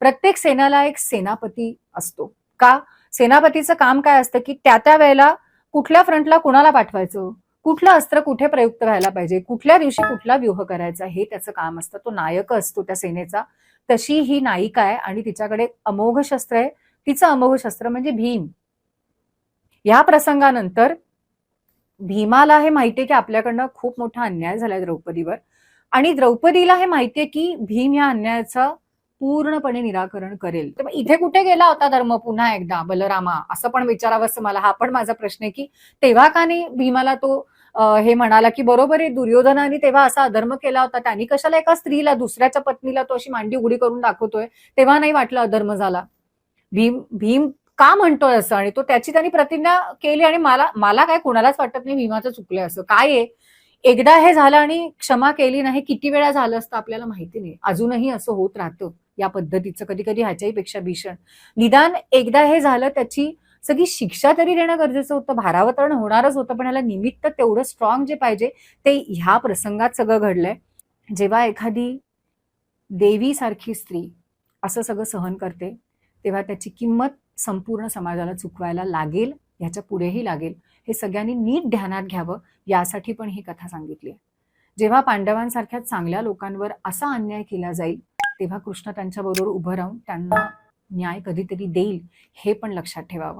प्रत्येक सेनाला एक सेनापती असतो. का? सेनापतीचं काम काय असतं की त्या त्या वेळेला कुठल्या फ्रंटला कुणाला पाठवायचं? कुठलं अस्त्र कुठे प्रयुक्त व्हायला पाहिजे? कुठल्या दिवशी कुठला व्यूह करायचा? हे त्याचं काम असतं. तो नायक असतो त्या सेनेचा. तशी ही नायिका आहे आणि तिच्याकडे अमोघ शस्त्र आहे. तिचं अमोघ शस्त्र म्हणजे भीम. या प्रसंगानंतर भीमाला हे माहितीये की आपल्याकडनं खूप मोठा अन्याय झालाय द्रौपदीवर. आणि द्रौपदीला हे माहितीये की भीम या अन्यायाचा पूर्णपणे निराकरण करेल. तर मग इथे कुठे गेला होता धर्म पुन्हा एकदा? बलरामा असं पण विचारावंसं मला. हा पण माझा प्रश्न आहे की तेव्हा का नाही भीमाला तो हे म्हणाला की बरोबर आहे दुर्योधनाने तेव्हा असा अधर्म केला होता. त्यांनी कशाला एका स्त्रीला दुसऱ्याच्या पत्नीला तो अशी मांडी उडी करून दाखवतोय? तेव्हा नाही वाटलं अधर्म झाला. भीम भीम का म्हणतोय असं? आणि तो त्याची त्यांनी प्रतिज्ञा केली आणि मला मला काय कोणालाच वाटत नाही भीमाचं चुकलंय असं. काय आहे? एकदा हे झालं आणि क्षमा केली नाही किती वेळा झालं असतं आपल्याला माहिती नाही. अजूनही असं होत राहतं. या पद्धतीचं कधी कधी ह्याच्याही पेक्षा भीषण. निदान एकदा हे झालं त्याची सगळी शिक्षा तरी देणं गरजेचं होतं भारावतरण होणारच होतं पण याला निमित्त तेवढं स्ट्रॉंग जे पाहिजे ते ह्या प्रसंगात सगळं घडलंय. जेव्हा एखादी देवीसारखी स्त्री असं सगळं सहन करते तेव्हा त्याची किंमत संपूर्ण समाजाला चुकवायला लागेल ह्याच्या पुढेही लागेल. हे सगळ्यांनी नीट ध्यानात घ्यावं यासाठी पण ही कथा सांगितली आहे. जेव्हा पांडवांसारख्या चांगल्या लोकांवर असा अन्याय केला जाईल तेव्हा कृष्ण त्यांच्याबरोबर उभं राहून त्यांना न्याय कधीतरी देईल हे पण लक्षात ठेवावं.